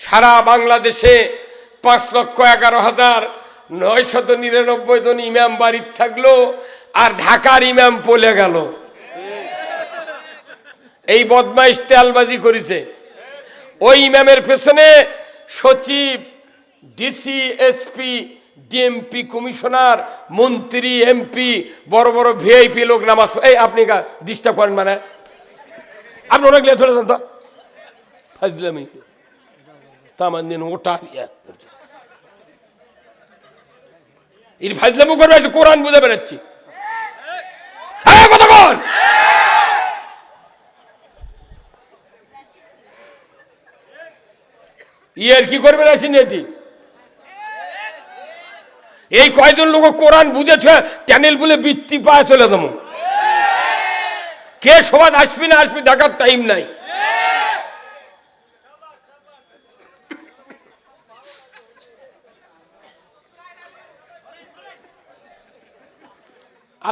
সারা বাংলাদেশে পাঁচ লক্ষ এগারো হাজার নয়শত নিরানব্বই জন ইমাম বাড়ির থাকল আর ঢাকার ইমাম পলে গেল। এই বদমাইশ তেলবাজি করেছে। ওই ইমামের পেছনে সচিব, ডিসি, এসপি, ডিএমপি, কমিশনার, মন্ত্রী, এমপি, বড় বড় ভিআইপি লোক নামাজ এই, আপনি ডিস্টার্ব করেন মানে। আপনি অনেক লেট হলে তো ফাজলামি। ওটা ইয়া করছে। এর ফাজলামু করবে কোরআন বুঝে বেড়াচ্ছি। হ্যাঁ ইয়ের কি করবে না সিনেটি এই কয়জন লোক কোরআন বুঝেছে, চ্যানেল বলে বৃত্তি পায় চলে দেবো কে সমাজ আসবি না আসবি দেখার টাইম নাই।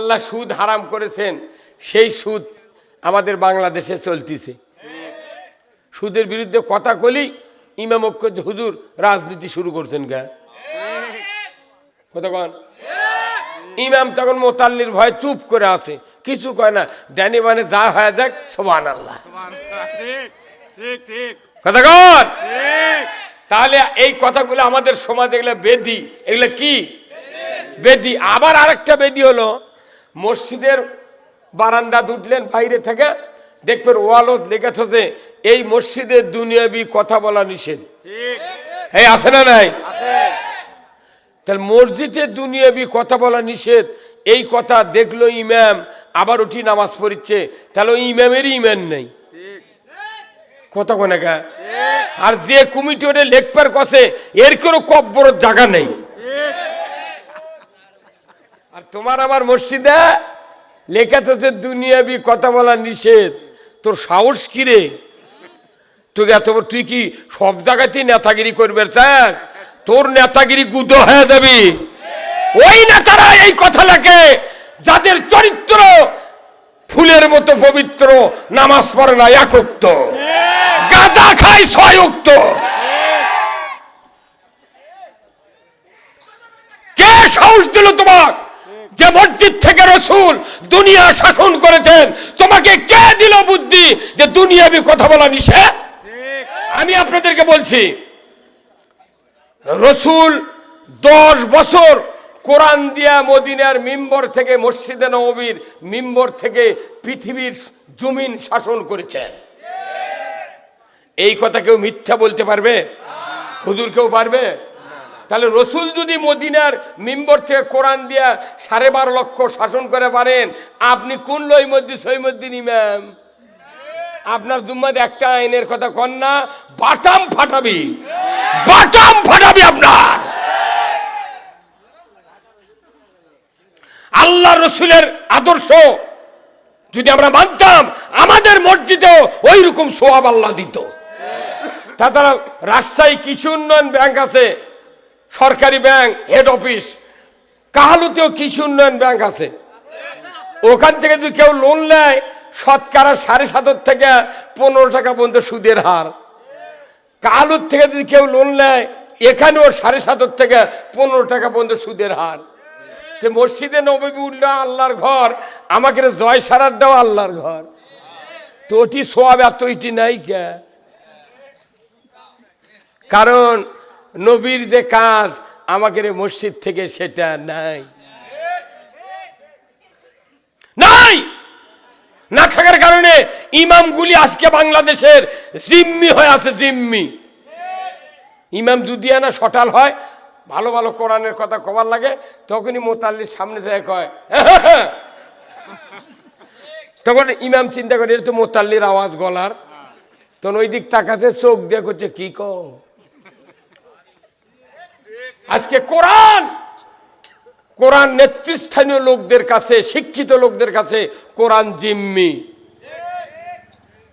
আল্লাহ সুদ হারাম করেছেন, সেই সুদ আমাদের বাংলাদেশে চলতেছে। সুদের বিরুদ্ধে কথা কলি, ইমাম হুজুর রাজনীতি শুরু করছেন গা। কথা ইমাম তখন মোতাল্লির ভয়ে চুপ করে আছে, কিছু কয় না, ড্যানি মানে যা হয়ে যাক সোবান আল্লাহ কন। তাহলে এই কথাগুলো আমাদের সমাজ এগুলো বেদি, এগুলো কি? বেদি। আবার আরেকটা বেদি হলো মসজিদের বারান্দা উঠলেন বাইরে থেকে। দেখবেন ওয়ালত লেগেছে যে এই মসজিদের দুনিয়াবি কথা বলা নিষেধ। এই আছে না নাই? তাহলে মসজিদে দুনিয়াবি কথা বলা নিষেধ। এই কথা দেখল ইমাম আবার উঠি নামাজ পড়িচ্ছে। তাহলে ওই ইমামেরই ইমান নেই। কথা কোনে আর যে কমিটি ওটা লেখবার কছে এর কোনো কব্বর জায়গা নেই। আর তোমার আমার মসজিদে লেখা আছে দুনিয়াবি কথা বলা নিষেধ। তোর সাহস কি রে? তুই এত তুই কি সব জায়গাতেই নেতাগিরি করবে চাক তোর নেতাগিরি গুদ হয়ে যাবি। ওই নেতারা এই কথা লেখে, যাদের চরিত্র ফুলের মতো পবিত্র, নামাজ পড়ে না, একক্ত। গাঁজা খায় ছয় কে সাহস দিল তোমার? যে মসজিদ থেকে রসুল দুনিয়া শাসন করেছেন, তোমাকে কে দিল বুদ্ধি যে দুনিয়া দুনিয়াবি কথা বলা নিষেধ? আমি আপনাদেরকে বলছি, রসুল দশ বছর কোরআন দিয়া মদিনার মিম্বর থেকে মসজিদে নবীর মিম্বর থেকে পৃথিবীর জমিন শাসন করেছেন। এই কথা কেউ মিথ্যা বলতে পারবে? হুজুর কেউ পারবে? তাহলে রসুল যদি মদিনার মিম্বর থেকে কোরআন দিয়া সাড়ে বারো লক্ষ শাসন করে পারেন, আপনি কোন লই মধ্যে সই মধ্যে ইমাম? আপনার জুম্মাদ একটা আইনের কথা কন না, বাটাম ফাটাবি। বাটাম ফাটাবি আপনার। আল্লাহ রসুলের আদর্শ যদি আমরা মানতাম, আমাদের মসজিদেও ওই রকম সোয়াব আল্লাহ দিত। তাছাড়া রাজশাহী কৃষি উন্নয়ন ব্যাংক আছে সরকারি ব্যাংক হেড অফিস কাহালুতেও কৃষি উন্নয়ন ব্যাংক আছে। ওখান থেকে যদি কেউ লোন নেয়, শতকরা সাড়ে সাতের থেকে পনেরো টাকা পর্যন্ত সুদের হার। কালুর থেকে যদি কেউ লোন নেয়, এখানেও সাড়ে সাতের থেকে পনেরো টাকা পর্যন্ত সুদের হার। যে মসজিদে নবী উল্লাহ আল্লাহর ঘর, আমাকে জয় সারার দেওয়া আল্লাহর ঘর। তো ওটি সোয়াব এত ইটি নাই কে? কারণ নবীর যে কাজ আমাকে মসজিদ থেকে সেটা নাই। নাই! না থাকার কারণে ইমামগুলি আজকে বাংলাদেশের জিম্মি হয়ে আছে, জিম্মি। ইমাম যদি না সটাল হয়, ভালো ভালো কোরআনের কথা কবার লাগে, তখনই মোতাল্লির সামনে থেকে কয় তখন ইমাম চিন্তা করে তো মোতাল্লির আওয়াজ গলার। তখন ওই দিক তাকাতে চোখ দিয়ে করছে, কি কো আজকে কোরআন কোরআন নেতৃস্থানীয় লোকদের কাছে, শিক্ষিত লোকদের কাছে কোরআন জিম্মি।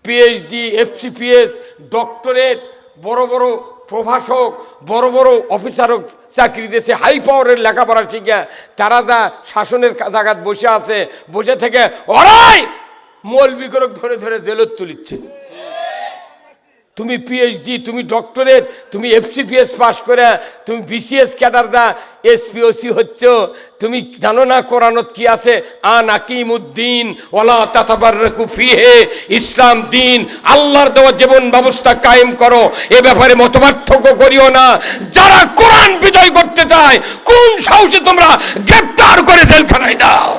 পিএইচডি এফসিপিএস ডক্টরেট বড় বড় প্রভাষক, বড় বড় অফিসারক চাকরি দিয়েছে হাই পাওয়ারের লেখাপড়া শিখে তারা যা শাসনের জায়গাত বসে আছে, বসে থেকে ওরাই মৌলবিকরক ধরে ধরে জেলত তুলিচ্ছে। তুমি পিএইচডি তুমি ডক্টরেট তুমি এফসিপিএস পাস করে, তুমি বিসিএস ক্যাডার দা এসপিওসি হচ্ছ। তুমি জানো না কোরআনত কি আছে? আন আকিমুদ্দিন ওলা তাতাবার ফিহে, ইসলাম দিন, আল্লাহর দেওয়া জীবন ব্যবস্থা কায়েম করো। এ ব্যাপারে মতপার্থক্য করিও না। যারা কোরআন বিজয় করতে চায়, কোন সাহসে তোমরা গ্রেপ্তার করে জেলখানায় দাও?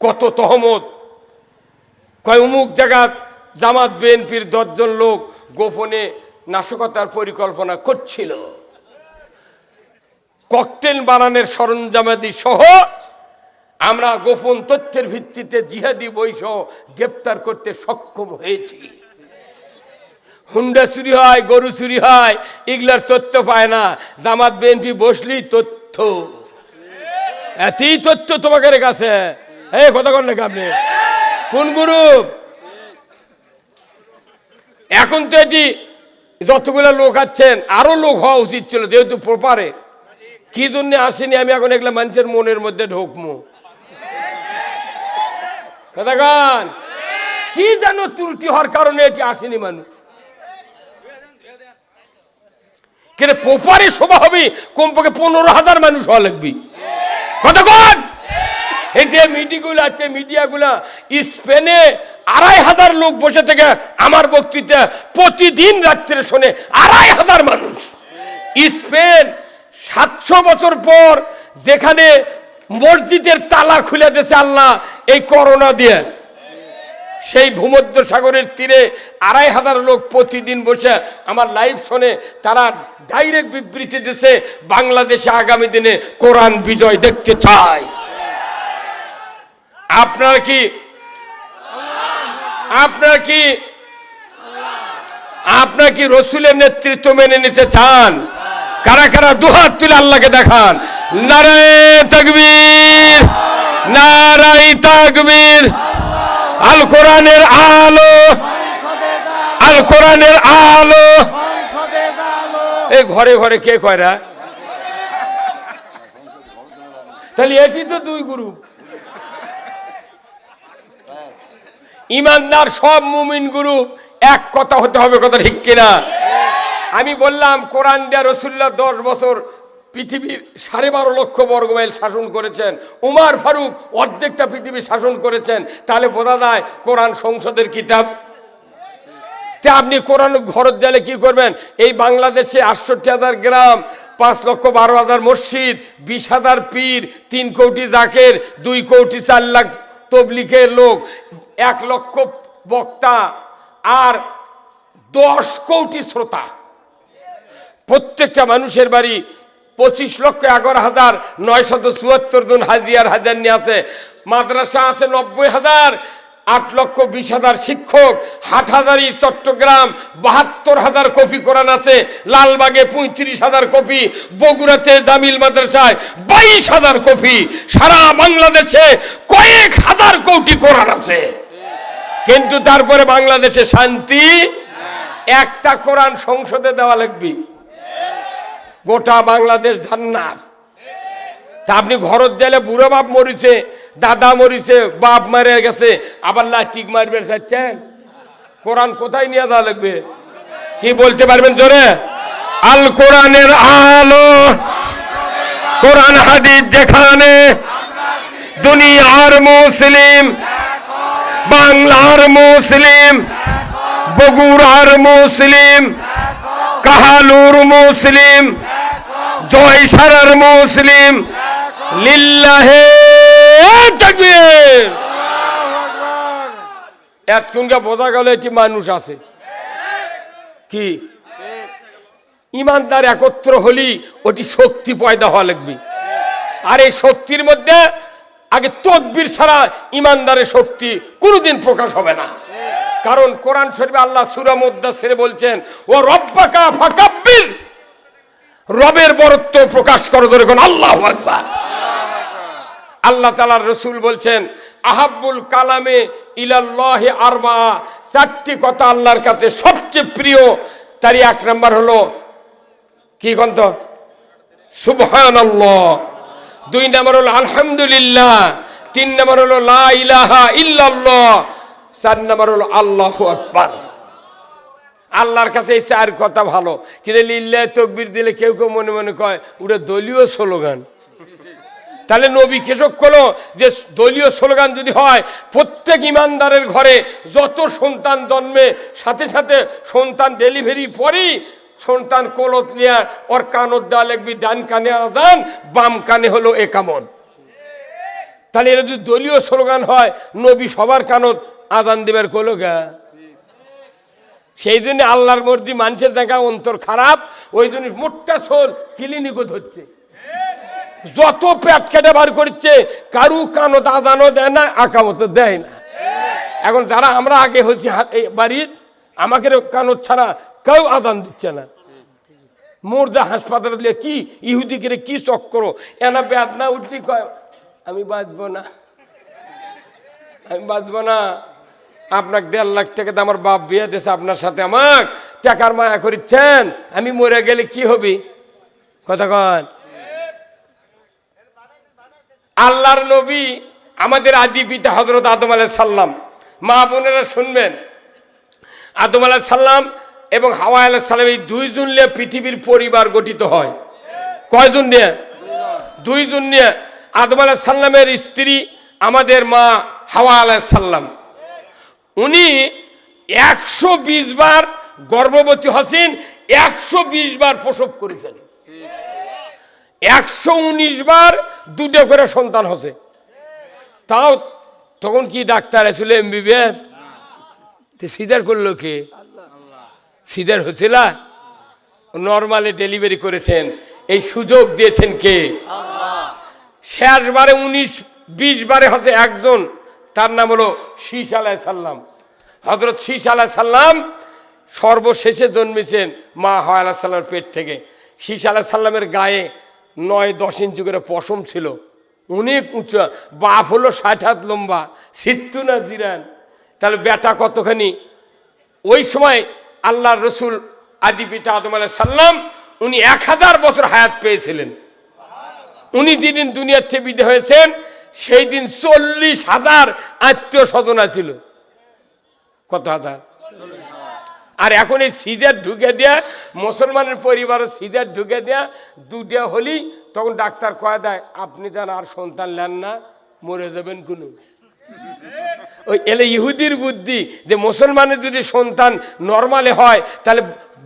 কত তহমত। কয়, অমুক জায়গা জামাত, বিএনপির দশজন লোক গোপনে নাশকতার পরিকল্পনা করছিল। ককটেল বানানোর সরঞ্জামাদি সহ আমরা গোপন তথ্যের ভিত্তিতে জিহাদি বৈশ গ্রেপ্তার করতে সক্ষম হয়েছি। হুন্ডা চুরি হয়, গরু চুরি হয়, এগুলার তথ্য পায় না। জামাত, বিএনপি বসলি তথ্য। এতই তথ্য তোমাদের কাছে। এই, কথা কন নাকি আপনি? কোন গ্রুপ? এখন তো এটি যতগুলো লোক আছেন, আরও লোক হওয়া উচিত ছিল, যেহেতু প্রপারে। কি জন্য আসেনি? আমি এখন এগুলো মানুষের মনের মধ্যে ঢোকমু। কথা গান কি জানো ত্রুটি হওয়ার কারণে এটি আসেনি মানুষ। কিন্তু প্রপারে শোভা হবে? কমপক্ষে পনেরো হাজার মানুষ হওয়া লাগবে। কতক্ষণ এই যে মিডিয়াগুলো আছে, মিডিয়াগুলো স্পেনে আড়াই হাজার লোক বসে থেকে আমার বক্তৃতা প্রতিদিন রাত্রে শোনে, আড়াই হাজার মানুষ। স্পেন সাতশো বছর পর যেখানে মসজিদের তালা খুলে দিয়েছে আল্লাহ এই করোনা দিয়ে। সেই ভূমধ্য সাগরের তীরে আড়াই হাজার লোক প্রতিদিন বসে আমার লাইভ শোনে, তারা ডাইরেক্ট বিবৃতি দিছে বাংলাদেশে আগামী দিনে কোরআন বিজয় দেখতে চায়। আপনার কি? আপনার কি? আপনার কি রসুলের নেতৃত্ব মেনে নিতে চান? কারা কারা দুহাত তুলে আল্লাহকে দেখান? নারায় তাকবীর নারাই তাকবীর। আল কোরআনের আলো আল কোরআনের আলো। এই ঘরে ঘরে কে কয়রা তাহলে এটি তো দুই গ্রুপ ইমানদার সব মুমিন গ্রুপ এক কথা হতে হবে কথা ঠিক কিনা? আমি বললাম, কোরআন দেয়া রসুল্লাহ দশ বছর পৃথিবীর সাড়ে বারো লক্ষ বর্গ মাইল শাসন করেছেন। উমার ফারুক অর্ধেকটা পৃথিবী শাসন করেছেন। তাহলে বোঝা যায় কোরআন সংসদের কিতাব। তে আপনি কোরআন ঘরত জালে কি করবেন? এই বাংলাদেশে আটষট্টি হাজার গ্রাম, পাঁচ লক্ষ বারো হাজার মসজিদ, বিশ হাজার পীর, তিন কোটি জাকের, দুই কোটি চার লাখ তবলিকের লোক, এক লক্ষ বক্তা আর দশ কোটি শ্রোতা। প্রত্যেকটা মানুষের বাড়ি পঁচিশ লক্ষ এগারো হাজার নয়শত চুয়াত্তর জন হাজিয়ার হাজার নিয়ে আছে। মাদ্রাসা আছে নব্বই হাজার। আট লক্ষ বিশ হাজার শিক্ষক হাটহাজারি চট্টগ্রাম, বাহাত্তর হাজার কপি কোরআন আছে, লালবাগে পঁয়ত্রিশ হাজার কপি, বগুড়াতে জামিল মাদ্রাসায় বাইশ হাজার কপি, সারা বাংলাদেশে কয়েক হাজার কোটি কোরআন আছে। কিন্তু তারপরে বাংলাদেশে শান্তি একটা কোরআন সংসদে দেওয়া লাগবে। গোটা বাংলাদেশ জান্নাত তা আপনি ঘরত গেলে বুড়ো বাপ মরিছে, দাদা মরিছে, বাপ মারে গেছে, আবার লাঠিক মারবে, চাচ্ছেন? কোরআন কোথায় নিয়ে যাওয়া লাগবে? কি বলতে পারবেন জোরে? আল কোরআনের আলো, কোরআন হাদিস যেখানে, দুনিয়ার মুসলিম, বাংলার মুসলিম, বগুড়ার মুসলিম, কাহালুর মুসলিম, জয়সারার মুসলিম লিল্লাহে তাকবীর। এতক্ষণকে বোঝা গেল এটি মানুষ আছে। কি? ইমানদার একত্র হলি ওটি শক্তি পয়দা হওয়া লাগবে। আর এই শক্তির মধ্যে আগে তদবির ছাড়া ইমানদারের শক্তি কোনোদিন প্রকাশ হবে না। কারণ কোরআন শরীফে আল্লাহ সুরা মুদাসিরে বলছেন ও রব্বাকা ফাকাব্বির রবের বরত্ব প্রকাশ করো ধরে আল্লাহ আকবার। আল্লাহ তালার রসুল বলছেন, আহাব্বুল কালামে ইলাল্লাহি আরবা। চারটি কথা আল্লাহর কাছে সবচেয়ে প্রিয়। তারই এক নম্বর হলো, কি গন্ত সুবহান দুই নম্বর হলো, আলহামদুলিল্লাহ। তিন নম্বর হলো, লা ইলাহা ইল্লাল্লাহ। চার নাম্বার হলো, আল্লাহ আকবার। আল্লাহর কাছে এই চার কথা ভালো। কিন্তু লিল্লাহ তকবির দিলে কেউ কেউ মনে মনে কয়, ওটা দলীয় স্লোগান। তাহলে নবী কেশক করল যে দলীয় স্লোগান যদি হয়, প্রত্যেক ইমানদারের ঘরে যত সন্তান জন্মে, সাথে সাথে সন্তান ডেলিভারি পরেই সন্তান কোলত নিয়ে ওর কানত দেওয়া লিখবি ডান কানে আদান বাম কানে হলো একামত। তাহলে এটা যদি দলীয় স্লোগান হয়, নবী সবার কানত আদান দেবার কলো গা। সেই জন্য আল্লাহর মর্দি মানুষের দেখা অন্তর খারাপ, ওই জন্য মোটটা সোল ক্লিনিকও ধরছে। যত পেট কেটে বার করছে, কারু কানো দাদানো দেয় না আঁকা আকামতো দেয় না। এখন যারা আমরা আগে হচ্ছি বাড়ির, আমাকে কানত ছাড়া কেউ আদান দিচ্ছে না। মোর্দা হাসপাতালে দিলে কি ইহুদিকে কি চক্কর এনা বেদনা উঠলি কয়, আমি বাঁচবো না। আমি বাঁচবো না। আপনাকে দেড় লাখ টাকা আমার বাপ বিয়ে দিয়েছে, আপনার সাথে আমাক। টাকার মায়া করিচ্ছেন, আমি মরে গেলে কি হবি? কথা কন। আল্লাহর নবী আমাদের আদি পিতা হজরত আদম আলাহ সাল্লাম মা বোনেরা শুনবেন। আদম আলাহ সাল্লাম এবং হাওয়া আলাহ সাল্লাম এই দুইজন নিয়ে পৃথিবীর পরিবার গঠিত হয়। কয়জন নিয়ে? দুইজন নিয়ে আদম আলাহ সাল্লামের স্ত্রী আমাদের মা হাওয়া আলাহ সাল্লাম উনি একশো বিশ বার গর্ভবতী হসেন একশো বিশ বার প্রসব করেছেন। একশো উনিশ বার দুটো করে সন্তান হচ্ছে। তাও তখন কি ডাক্তার ছিল এমবিবিএস সিজার করল কে? সিজার হচ্ছিল? নর্মালি ডেলিভারি করেছেন এই সুযোগ দিয়েছেন কে? শেষবারে উনিশ বিশ বারে হচ্ছে একজন তার নাম হলো শীষ আলাহ সাল্লাম হজরত শীষ আলাহ সাল্লাম সর্বশেষে জন্মেছেন মা হাওয়া সাল্লামের পেট থেকে। শীষ আলাহ সাল্লামের গায়ে নয় দশ ইঞ্চি করে পশম ছিল। অনেক উঁচা। বাপ হলো ষাট হাত লম্বা। সিত্তু না জিরান? তাহলে বেটা কতখানি? ওই সময় আল্লাহ রসুল আদি পিতা আদম আলাহ সাল্লাম উনি এক হাজার বছর হায়াত পেয়েছিলেন। উনি যেদিন দুনিয়ার থেকে বিদে হয়েছেন, সেই দিন চল্লিশ হাজার আত্মীয় স্বজন ছিল কত হাজার? আর এখন এই সিজার ঢুকে দেয়া, মুসলমানের পরিবারের সিজার ঢুকে দেয়া দুটা হলি তখন ডাক্তার কয়ে দেয়, আপনি যেন আর সন্তান নেন না, মরে যাবেন কোনো। ওই এলে ইহুদির বুদ্ধি যে মুসলমানের যদি সন্তান নর্মালে হয়, তাহলে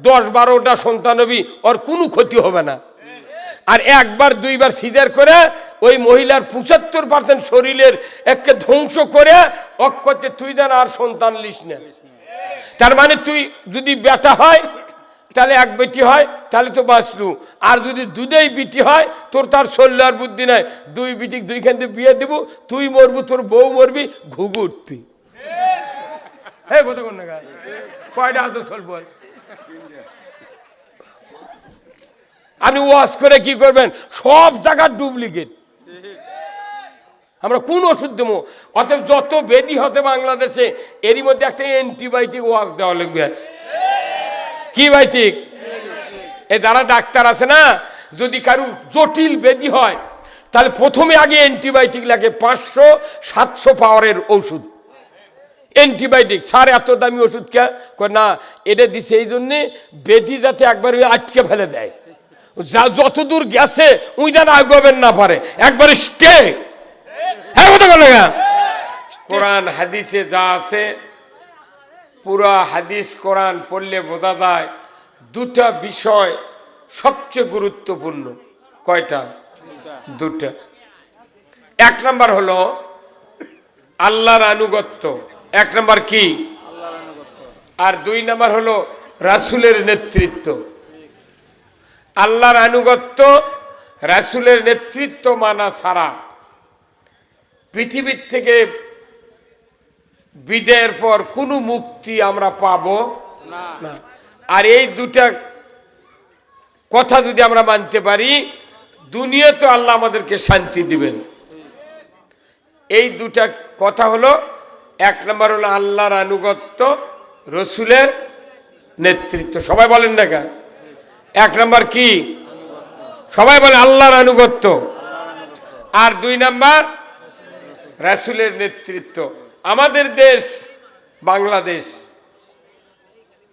দশ বারোটা সন্তান হবি, ওর কোনো ক্ষতি হবে না। আর একবার, দুইবার সিজার করে ওই মহিলার পঁচাত্তর পার্সেন্ট শরীরের একে ধ্বংস করে অক্ষতে তুই দেন আর সন্তান লিস না। তার মানে তুই যদি বেটা হয় তাহলে এক বেটি হয় তাহলে তো বাঁচলু। আর যদি দুধেই বিটি হয় তোর তার আর বুদ্ধি নাই। দুই বিটি দুইখান থেকে বিয়ে দিব তুই মরবি তোর বউ মরবি ঘুঘু উঠবি। হ্যাঁ কথা না কয়টা হাতে চল আপনি ওয়াশ করে কি করবেন? সব জায়গার ডুপ্লিকেট। আমরা কোন ওষুধ দেবো? অতএব যত বেদি হতে বাংলাদেশে, এরই মধ্যে একটা অ্যান্টিবায়োটিক ওয়াশ দেওয়া লাগবে। কি বাইটিক এ যারা ডাক্তার আছে না, যদি কারু জটিল বেদি হয়, তাহলে প্রথমে আগে অ্যান্টিবায়োটিক লাগে পাঁচশো, সাতশো পাওয়ারের ওষুধ অ্যান্টিবায়োটিক স্যার এত দামি ওষুধ কে? না, এটা দিছে এই জন্যে বেদি যাতে একবার ওই আটকে ফেলে দেয়। যা, যতদূর গেছে উই যেন আগাবেন না পারে। একবারে স্টে হ্যাঁ কোরআন হাদিসে যা আছে, পুরা হাদিস কোরআন পড়লে বোঝা যায় দুটা বিষয় সবচেয়ে গুরুত্বপূর্ণ। কয়টা? দুটা। এক নাম্বার হলো আল্লাহর আনুগত্য। এক নাম্বার কি? আর দুই নাম্বার হলো রাসুলের নেতৃত্ব। আল্লাহর আনুগত্য রাসুলের নেতৃত্ব মানা ছাড়া পৃথিবীর থেকে বিদায়ের পর কোনো মুক্তি আমরা পাব? না। আর এই দুটা কথা যদি আমরা মানতে পারি দুনিয়া তো আল্লাহ আমাদেরকে শান্তি দিবেন। এই দুটা কথা হলো এক নম্বর হলো আল্লাহর আনুগত্য রসুলের নেতৃত্ব। সবাই বলেন দেখা। এক নম্বর কি? সবাই বলে আল্লাহর আনুগত্য। আর দুই নাম্বার রাসুলের নেতৃত্ব। আমাদের দেশ বাংলাদেশ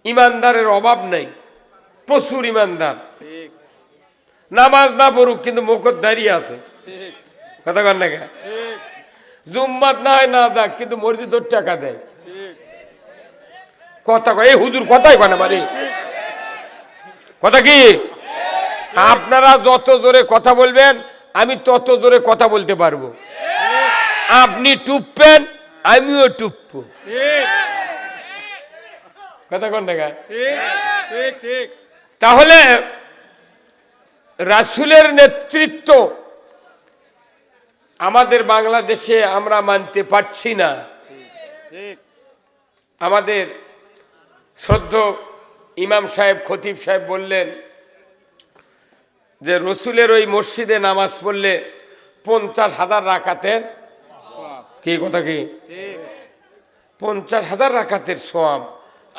ইমানদারের অভাব নেই প্রচুর ইমানদার। নামাজ না পড়ুক কিন্তু মুখত দাঁড়িয়ে আছে। কথা কন না জুম্মাত না হয় না যাক কিন্তু মসজিদ ওর টাকা দেয়। কথা কয় এই হুজুর কথাই কয় না বাড়ি? কথা কি? আপনারা যত জোরে কথা বলবেন আমি তত জোরে কথা বলতে পারব। আপনি টুপবেন আমিও টুপবো। কথা কন ঠিক তাহলে রাসুলের নেতৃত্ব আমাদের বাংলাদেশে আমরা মানতে পারছি না। আমাদের শ্রদ্ধ ইমাম সাহেব, খতিব সাহেব বললেন যে, রসুলের ওই মসজিদে নামাজ পড়লে পঞ্চাশ হাজার রাকাতের সব কি কথা কি? পঞ্চাশ হাজার রাকাতের সোয়াম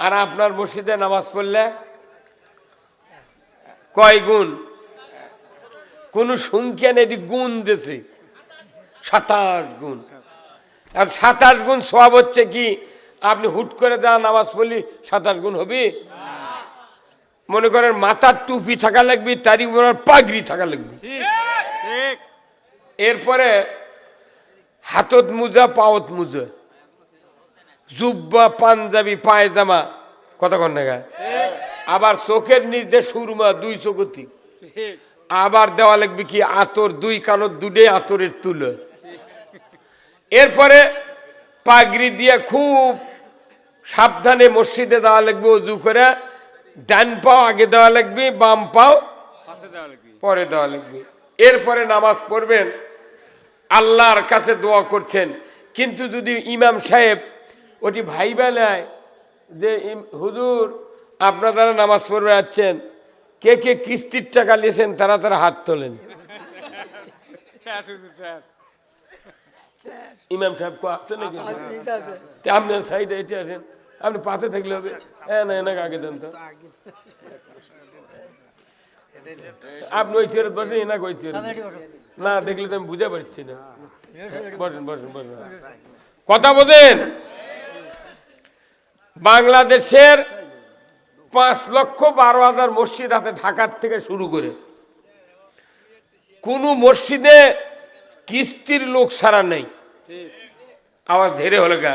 আর আপনার মসজিদে নামাজ পড়লে? কয় গুণ? কোন সংখ্যা নেই গুণ দিছে। সাতাশ গুণ। আর সাতাশ গুণ সব হচ্ছে কি? আপনি হুট করে দেওয়া নামাজ পড়লি সাতাশ গুণ হবে? মনে করেন মাথার টুপি থাকা লাগবে তারই উপর পাগড়ি থাকা লাগবে। এরপরে হাতত মুজা পাওত মুজা। জুব্বা পাঞ্জাবি পায়জামা কতক্ষণ নাগা ঠিক আবার চোখের নিচ দিয়ে সুরমা দুই চোখতি আবার দেওয়া লাগবে কি আতর দুই কানত দুডে আতরের তুলো। এরপরে পাগড়ি দিয়ে খুব সাবধানে মসজিদে দেওয়া লাগবে অজু করে। ডান পাও আগে দেওয়া লাগবে বাম পাও দেওয়া লাগবে। পরে দেওয়া লাগবে। এরপরে নামাজ পড়বেন। আল্লাহর কাছে দোয়া করছেন। কিন্তু যদি ইমাম সাহেব ওটি ভাই বেলায় যে হুজুর আপনারা যারা নামাজ পড়বে যাচ্ছেন কে কে কিস্তির টাকা নিয়েছেন তারা তারা হাত তোলেন। ইমাম সাহেব কো আসছে নাকি? আপনার সাইডে এটি আছেন আপনি পাশে থাকলে হবে। হ্যাঁ না এনাকে আগে দেন তো। আপনি ওই চেয়ারে বসেন এনাকে ওই চেয়ারে না দেখলে তো আমি বুঝে পারছি না। বসেন বসেন বসেন। কথা বোঝেন বাংলাদেশের পাঁচ লক্ষ বারো হাজার মসজিদ আছে ঢাকার থেকে শুরু করে। কোনো মসজিদে কিস্তির লোক ছাড়া নেই। আবার ধেরে হলে গা।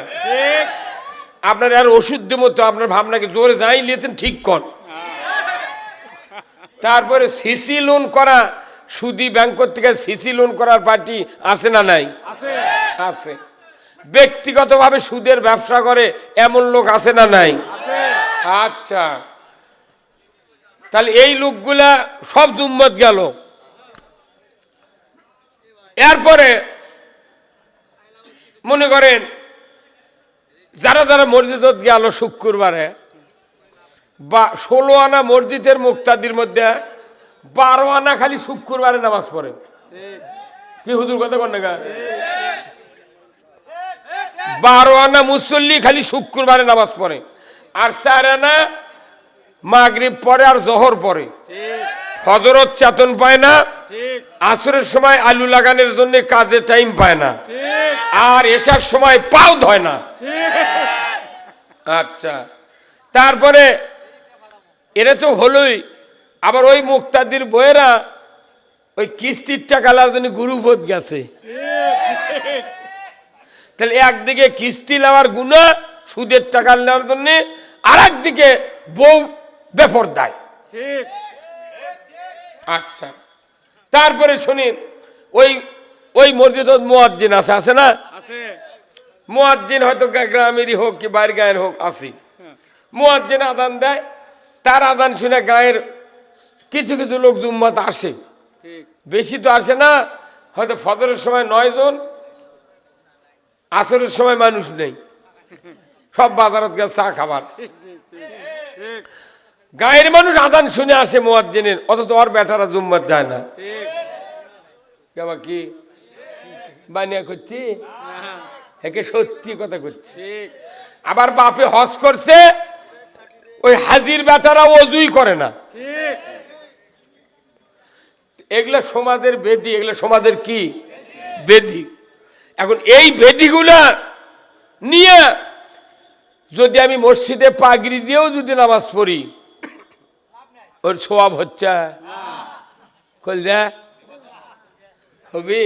আপনার আর ওষুধ দেবো তো আপনার ভাবনাকে জোরে যাই নিয়েছেন ঠিক কর। তারপরে সিসি লোন করা সুদি ব্যাংক থেকে সিসি লোন করার পার্টি আছে না নাই? আছে। আছে। ব্যক্তিগতভাবে সুদের ব্যবসা করে এমন লোক আছে না নাই? আছে। আচ্ছা। তাহলে এই লোকগুলা সব দুম্মত গেল। এরপরে মনে করেন যারা যারা মসজিদত গেল শুক্রবারে বা ষোলো আনা মসজিদের মুক্তাদির মধ্যে বারো আনা খালি শুক্রবারে নামাজ পড়ে। কি হুজুর কথা কন না? বারো আনা মুসল্লি খালি শুক্রবারে নামাজ পড়ে। আর চার আনা মাগরিব পরে আর জহর পরে হজরত চেতন পায় না, আসরের সময় আলু লাগানোর জন্য কাজে টাইম পায় না। আর এসার সময় পাও ধয় না। আচ্ছা তারপরে এরা তো হলোই। আবার ওই মুক্তাদির বইয়েরা ওই কিস্তির টাকা জন্য গুরুপদ গেছে। তাহলে একদিকে কিস্তি নেওয়ার গুণা সুদের টাকা নেওয়ার জন্য আর একদিকে বউ বেপর দেয় আচ্ছা তারপরে শুনিন ওই ওই মসজিদ মোয়াজ্জিন আছে আছে না? মোয়াজ্জিন হয়তো গ্রামেরই হোক কি বাইরের গায়ের হোক আসি হ্যাঁ, মোয়াজ্জিন আদান দেয় তার আদান শুনে গায়ের কিছু কিছু লোক জুম্মাত আসে। বেশি তো আসে না হয়তো ফজরের সময় নয় জন আসরের সময় মানুষ নেই। সব বাজারত গেছে চা খাবার। গায়ের মানুষ আদান শুনে আসে মোয়াজ্জিনের অথচ ওর বেটারা জুম্মাত যায় না। কেমন কি বানিয়া করছি? হ্যাঁ, একে সত্যি কথা করছি। আবার বাপে হজ করছে ওই হাজির বেটারা অজুই করে না। এগুলো সমাজের বেদি এগুলো সমাজের কি? বেদি। এখন এই বেদিগুলা নিয়ে যদি আমি মসজিদে পাগড়ি দিয়েও যদি নামাজ পড়ি ওর সোয়াব হচ্ছে কল যা হবে?